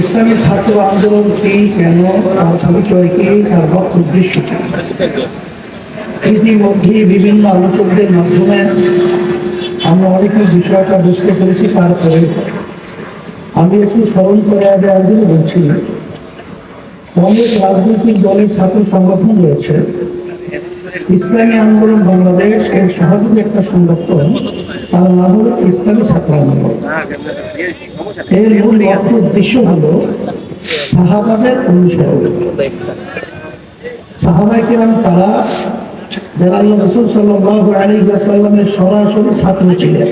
ইসলামী ছাত্র আন্দোলন কি, কেন, তার পরিচয় কি, তার উদ্দেশ্য ইতিমধ্যে বিভিন্ন আলোচকদের মাধ্যমে আমরা অনেক বিষয়টা বুঝতে পেরেছি, তারপরে আমি একটু স্মরণ করে দেওয়ার জন্য বলছি। অনেক রাজনৈতিক দলের ছাত্র সংগঠন রয়েছে। ইসলামী আন্দোলন বাংলাদেশ এর সহযোগী একটা সংগঠন, তার নাম হলো ইসলামী ছাত্র আন্দোলন। এর মূল লক্ষ্য উদ্দেশ্য হলো সাহাবাদের অনুসরণ। সাহাবাই কিরাম তারা যারা আল্লাহ রসুল সাল্লাহ আলী সাল্লামের সরাসরি ছাত্র ছিলেন।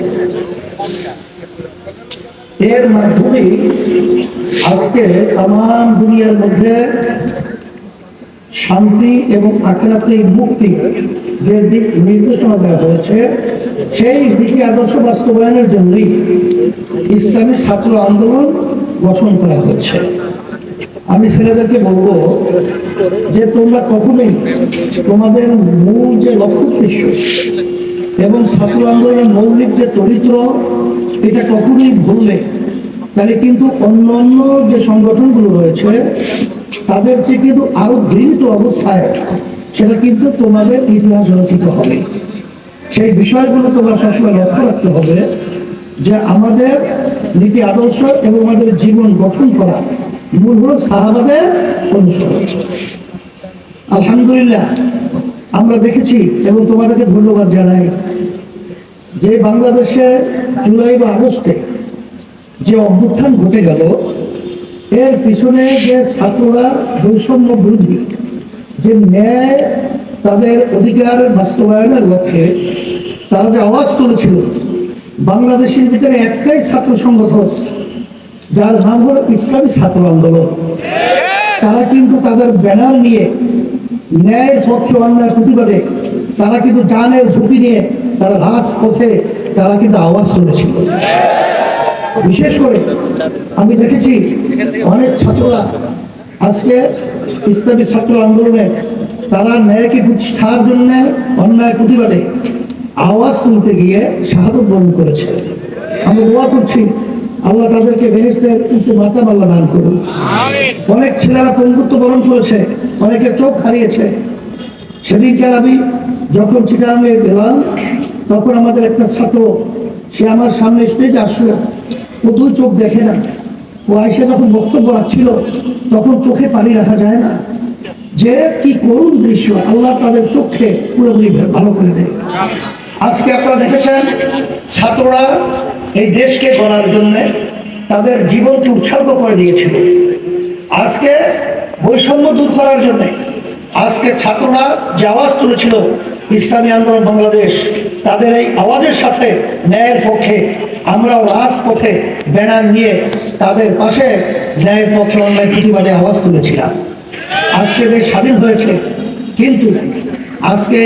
এর মাধ্যমে আজকে তাম দুনিয়ার মধ্যে শান্তি এবং আখেরাতে মুক্তি যে দিক নির্দেশনা দেওয়া হয়েছে, সেই দিকে আদর্শ বাস্তবায়নের জন্যই ইসলামী ছাত্র আন্দোলন গঠন করা হয়েছে আমি ছেলেদেরকে বলব যে তোমরা কখনোই তোমাদের মূল যে লক্ষ্য উদ্দেশ্য এবং ছাত্র আন্দোলনের মৌলিক যে চরিত্র, এটা কখনোই ভুললে, তাহলে কিন্তু অন্য অন্য যে সংগঠনগুলো রয়েছে তাদের চেয়ে কিন্তু আরও ঘৃণিত অবস্থায় সেটা কিন্তু তোমাদের ইতিহাস রচিত হবে। সেই বিষয়গুলো তোমরা সবসময় লক্ষ্য রাখতে হবে যে আমাদের নীতি আদর্শ এবং আমাদের জীবন গঠন করা মূল হল সাহাবাদের অনুসরণ। আলহামদুলিল্লাহ, আমরা দেখেছি এবং তোমাদেরকে ধন্যবাদ জানাই যে বাংলাদেশে জুলাই বা আগস্টে যে অভ্যুত্থান ঘটে গেল এর পিছনে যে ছাত্ররা বৈষম্য বিরোধী, যে ন্যায় তাদের অধিকার বাস্তবায়নের লক্ষ্যে, তারা যে আওয়াজ তুলেছিল, বাংলাদেশের ভিতরে একটাই ছাত্র সংগঠন, যার নাম হলো ইসলামী ছাত্র আন্দোলন। তারা কিন্তু তাদের ব্যানার নিয়ে ন্যায় পক্ষে অন্যায় প্রতিবাদে তারা কিন্তু জানের ঝুঁকি নিয়ে তারা রাজপথে তারা কিন্তু আওয়াজ তুলেছিল। বিশেষ করে আমি দেখেছি অনেক ছাত্ররা আজকে ইসলামী ছাত্র আন্দোলনে তারা ন্যায়কে প্রতিষ্ঠার জন্য অন্যায় প্রতিবাদে আওয়াজ তুলতে গিয়ে শাহাদত বরণ করেছে। আমি দোয়া করছি, আল্লাহ তাদেরকে বেহেস্টের উচ্চ মাতাম আল্লাহ দান করুন। অনেক ছেলেরা পঙ্গুত্ব বরণ করেছে, অনেকে চোখ হারিয়েছে। সেদিনকে আমি যখন চিটাঙ্গে গেলাম, তখন আমাদের একটা ছাত্র, সে আমার সামনে স্টেজ আসলো। ও দুই চোখ দেখে না। ও আইসে যখন বক্তব্য রাখছিল, তখন চোখে পানি রাখা যায় না। যে কি করুণ দৃশ্য, আল্লাহ তাদের চোখে পুরোপুরি ভালো করে দেয়। আজকে আপনারা দেখেছেন, ছাত্ররা এই দেশকে গড়ার জন্য তাদের জীবনকে উৎসর্গ করে দিয়েছিল। আজকে বৈষম্য দূর করার জন্য, আজকে ছাত্ররা যে আওয়াজ তুলেছিল ইসলামী আন্দোলন বাংলাদেশ, তাদের এই আওয়াজের সাথে ন্যায়ের পক্ষে আমরাও রাজপথে ব্যানার নিয়ে তাদের পাশে ন্যায়ের পক্ষে অন্যায় প্রতিবাদে আওয়াজ তুলেছিলাম। আজকে দেশ স্বাধীন হয়েছে, কিন্তু আজকে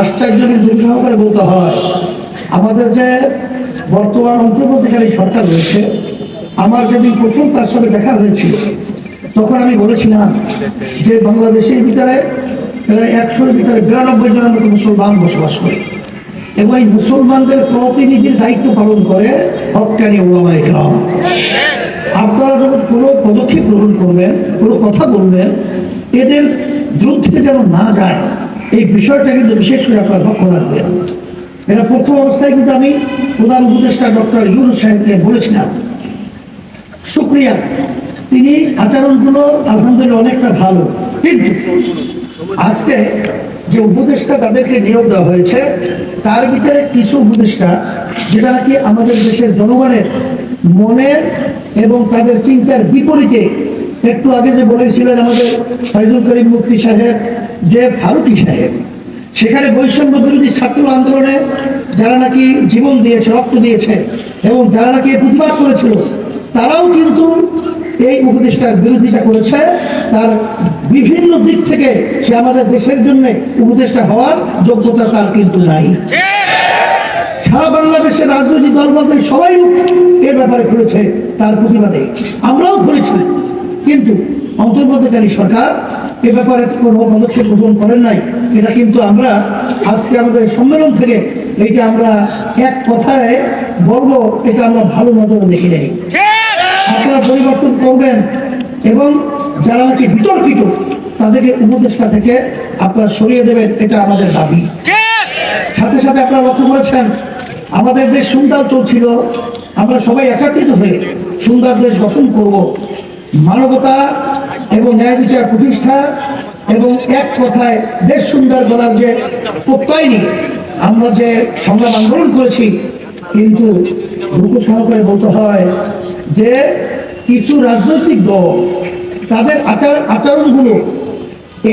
আশ্চর্যকে দুঃসহকারে বলতে হয়, আমাদের যে বর্তমান অন্তর্বর্তীকারী সরকার রয়েছে, আমার যেদিন প্রথম তার সাথে দেখা হয়েছিল, তখন আমি বলেছিলাম যে বাংলাদেশের ভিতরে প্রায় একশোর ভিতরে বিরানব্বই জনের মতো মুসলমান বসবাস করে। এবং এই মুসলমানদের প্রতিনিধির দায়িত্ব পালন করে হকানি ওলামা ইকরাম আপনারা যখন কোনো পদক্ষেপ গ্রহণ করবেন, কোনো কথা বলবেন, এদের বিরুদ্ধে যেন না যায়, এই বিষয়টা কিন্তু বিশেষ করে আপনারা লক্ষ্য রাখবেন। এটা প্রথম অবস্থায় কিন্তু আমি প্রধান উপদেষ্টা ডক্টর ইউনুস সাহেবকে বলেছিলাম, শুক্রিয়া, তিনি আচরণগুলো আলহামদুলিল্লাহ অনেকটা ভালো, কিন্তু আজকে যে উপদেষ্টা তাদেরকে নিয়োগ দেওয়া হয়েছে, তার ভিতরে কিছু উপদেষ্টা, যেটা নাকি আমাদের দেশের জনগণের মনের এবং তাদের চিন্তার বিপরীতে একটু আগে যে বলেছিলেন আমাদের ফাইজুল করিম মুফতি সাহেব, যে ফারুকি সাহেব, সেখানে বৈষম্য বিরোধী ছাত্র আন্দোলনে যারা নাকি জীবন দিয়েছে, রক্ত দিয়েছে এবং যারা নাকি প্রতিবাদ করেছিল, তারাও কিন্তু এই উপদেষ্টার বিরোধিতা করেছে। তার বিভিন্ন দিক থেকে সে আমাদের দেশের জন্য উপদেষ্টা হওয়ার যোগ্যতা তার কিন্তু নাই। সারা বাংলাদেশের রাজনৈতিক দলবদ্ধ সবাই এর ব্যাপারে করেছে তার প্রতিবাদে। আমরাও করেছি। কিন্তু অন্তর্বর্তীকারী সরকার এ ব্যাপারে কোনো পদক্ষেপ গ্রহণ করেন নাই। এটা কিন্তু আমরা আজকে আমাদের সম্মেলন থেকে এইটা আমরা এক কথায় বলব, এটা আমরা ভালো নজরে দেখি নাই। আপনারা পরিবর্তন করবেন এবং যারা নাকি বিতর্কিত তাদেরকে উপদেষ্টা থেকে আপনারা সরিয়ে দেবেন এটা আমাদের দাবি। সাথে সাথে আপনারা লক্ষ্য করেছেন আমাদের দেশ সুন্দর চলছিল আমরা সবাই একাত্রিত হয়ে সুন্দর দেশ গঠন করব। মানবতা এবং ন্যায় বিচার প্রতিষ্ঠা এবং এক কথায় দেশ সুন্দর করার যে প্রত্যয় নিয়ে আমরা যে সংগ্রাম আন্দোলন করেছি কিন্তু দুঃখ সহকারে বলতে হয় যে কিছু রাজনৈতিক দল তাদের আচার আচরণগুলো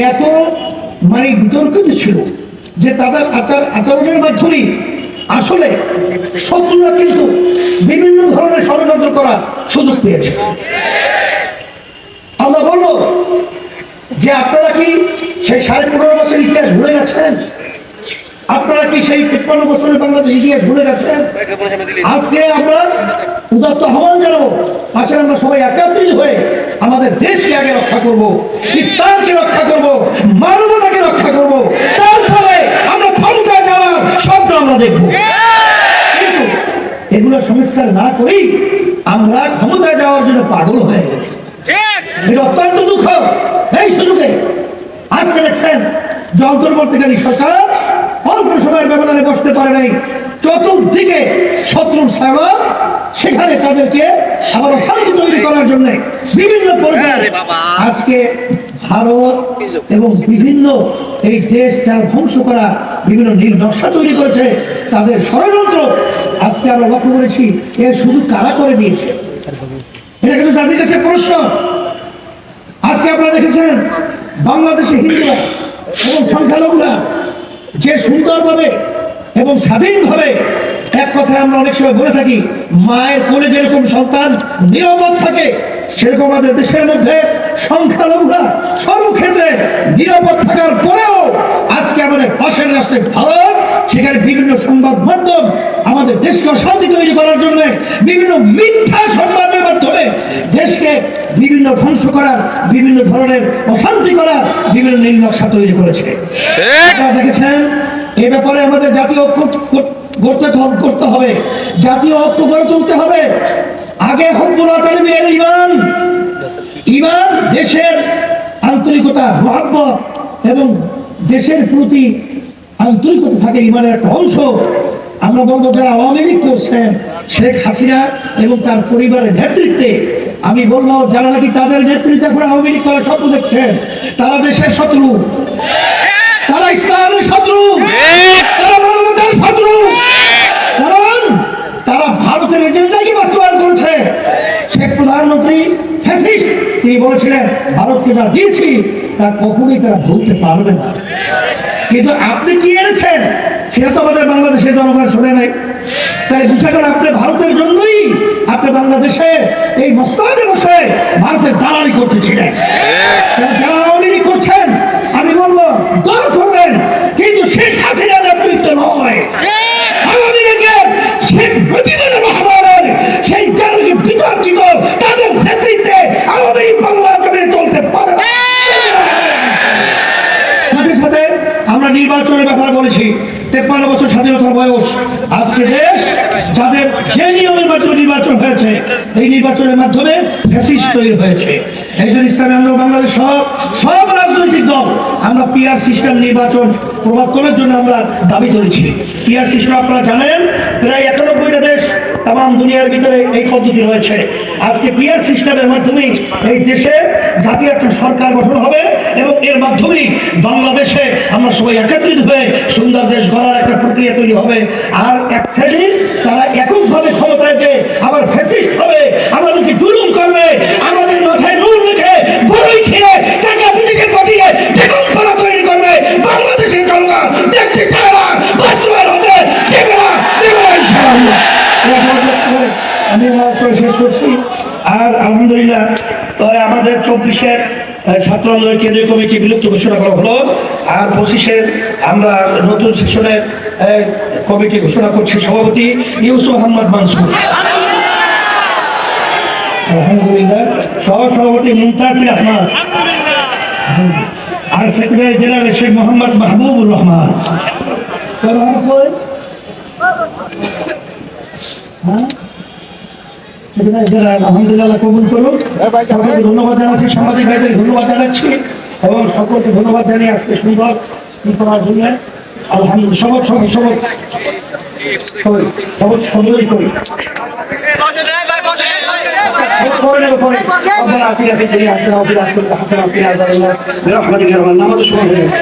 এত মানে বিতর্কিত ছিল যে তাদের আচার আচরণের মাধ্যমে আসলে শত্রুরা কিন্তু বিভিন্ন ধরনের ষড়যন্ত্র করার সুযোগ পেয়েছে। আমরা বলব যে আপনারা কি সেই সাড়ে পনেরো বছর ইতিহাস ভুলে গেছেন? আপনারা কি সেই তিপ্পান্ন বছরের বাংলাদেশ ইতিহাস ভুলে গেছেন? আজকে আমরা উদাত্ত আহ্বান জানাব আসলে আমরা সবাই একাত্রিত হয়ে আমাদের দেশকে আগে রক্ষা করব, ইসলামকে রক্ষা করব, মানবতাকে রক্ষা করব। তারপরে আমরা ক্ষমতায় যাওয়ার স্বপ্ন আমরা দেখব। এগুলো সংস্কার না করেই আমরা ক্ষমতায় যাওয়ার জন্য পাগল হয়ে গেছি। এটা অত্যন্ত দুঃখ। এই সুযোগে আজকে দেখছেন যে অন্তর্বর্তীকারী সরকার অল্প সময়ের ব্যবধানে বসতে পারে নাই। চতুর্দিকে শত্রুর ছাড়া সেখানে তাদেরকে আবার অশান্তি তৈরি করার জন্য বিভিন্ন বাবা। আজকে ভারত এবং বিভিন্ন এই দেশ যারা ধ্বংস করা বিভিন্ন নীল নকশা তৈরি করেছে তাদের ষড়যন্ত্র আজকে আমরা লক্ষ্য করেছি এর শুধু কারা করে দিয়েছে এটা কিন্তু তাদের কাছে প্রশ্ন। আজকে আপনারা দেখেছেন বাংলাদেশে হিন্দুরা এবং সংখ্যালঘুরা যে সুন্দরভাবে এবং স্বাধীনভাবে এক কথায় আমরা অনেক সময় বলে থাকি, মায়ের কোলে যেরকম সন্তান নিরাপদ থাকে, সেরকম আমাদের দেশের মধ্যে সংখ্যালঘুরা সর্বক্ষেত্রে নিরাপদ থাকার পরেও আজকে আমাদের পাশের রাষ্ট্রে ভারত সেখানে বিভিন্ন সংবাদ মাধ্যম আমাদের দেশকে অশান্তি তৈরি করার জন্য বিভিন্ন মিথ্যা সংবাদের মাধ্যমে দেশকে বিভিন্ন ধ্বংস করার বিভিন্ন ধরনের অশান্তি করার বিভিন্ন নীল নকশা তৈরি করেছে। আপনারা দেখেছেন এ ব্যাপারে আমাদের জাতীয় ঐক্য করতে করতে হবে জাতীয় ঐক্য গড়ে তুলতে হবে। আগে হব্বুল আতালিমের ইমান ইমান দেশের আন্তরিকতা মহাব্বত এবং দেশের প্রতি আন্তরিকতা থাকে ইমানের একটা অংশ। আমরা বলব যারা আওয়ামী লীগ করছেন শেখ হাসিনা এবং তার পরিবারের নেতৃত্বে, আমি বলব যারা নাকি তাদের নেতৃত্বে এখন আওয়ামী লীগ করার স্বপ্ন দেখছেন তারা দেশের শত্রু। তারা ইসলামের শত্রু। তারা শত্রু। কারণ তারা ভারতের এজেন্ডাকে বাস্তবায়ন করছে? শেখ প্রধানমন্ত্রী ফ্যাসিস্ট। তিনি বলেছিলেন, ভারতকে যা দিয়েছি, তা কখনোই তারা ভুলতে পারবে না। কিন্তু আপনি কি এনেছেন? সেটা তো আমাদের বাংলাদেশের জনগণ শুনে নাই। তাই করে আপনি ভারতের জন্যই আপনি বাংলাদেশে এই মস্তাদে বসে ভারতের দালালি করতেছিলেন যারা আওয়ামী লীগ করছেন আমি বলব দল করবেন কিন্তু শেখ হাসিনার নেতৃত্ব নয় আওয়ামী লীগের শেখ মুজিবুর রহমানের সেই যারা যে বিতর্কিত তাদের নেতৃত্বে আওয়ামী লীগ বাংলা জমিনে চলতে পারে না। সাথে সাথে আমরা নির্বাচনের ব্যাপারে বলেছি তেপ্পান্ন বছর স্বাধীনতার বয়স আজকে দেশ যাদের যে নিয়মের মাধ্যমে নির্বাচন হয়েছে এই নির্বাচনের মাধ্যমে তৈরি হয়েছে। এই জন্য ইসলামী আন্দোলন বাংলাদেশ সহ সব রাজনৈতিক দল, আমরা পিআর সিস্টেম নির্বাচন প্রবর্তনের জন্য আমরা দাবি করেছি। পিআর সিস্টেম আপনারা জানেন, প্রায় একানব্বইটা দেশ তাম দুনিয়ার ভিতরে এই পদ্ধতি রয়েছে। আজকে পিআর সিস্টেমের মাধ্যমে এই দেশে জাতীয় একটা সরকার গঠন হবে এবং এর মাধ্যমেই বাংলাদেশে আমরা সবাই একত্রিত হয়ে সুন্দর দেশ গড়ার একটা প্রক্রিয়া তৈরি হবে। আর এক শ্রেণির তারা এককভাবে ক্ষমতায় যে আবার ফ্যাসিস্ট হবে আমাদেরকে জুলুম করবে আমাদের মাথায় নূর রেখে বড়ই খেয়ে টাকা বিদেশে পাঠিয়ে দেখুন তৈরি করবে বাংলাদেশের জনগণ দেখতে চায় না বাস্তবায়ন হতে দেবে না দেবে না ইনশাআল্লাহ। আমি আমার বক্তব্য শেষ করছি আর আলহামদুলিল্লাহ তো আমাদের চব্বিশের ছাত্র আন্দোলন কেন্দ্রীয় কমিটি বিলুপ্ত ঘোষণা করা হলো। আর পঁচিশের আমরা নতুন সেশনের কমিটি ঘোষণা করছি সভাপতি ইউসুফ আহমদ মানসুর। আলহামদুলিল্লাহ। সহ সভাপতি মুমতাজির আহমদ। আর সেক্রেটারি জেনারেল শেখ মোহাম্মদ মাহবুবুর রহমান। হ্যাঁ? আলহামদুলিল্লাহ কবুল করুন। সকলকে ধন্যবাদ জানাচ্ছি সাংবাদিক ভাইদের ধন্যবাদ জানাচ্ছি এবং সকলকে ধন্যবাদ জানিয়ে আজকে সুন্দর ই করার জন্য আলহামদুলিল্লাহ সবক সবক সবক সবক সবক সুন্দরই করি। আপনারা আসেন আসেন নামাজ সময় হয়ে গেছে।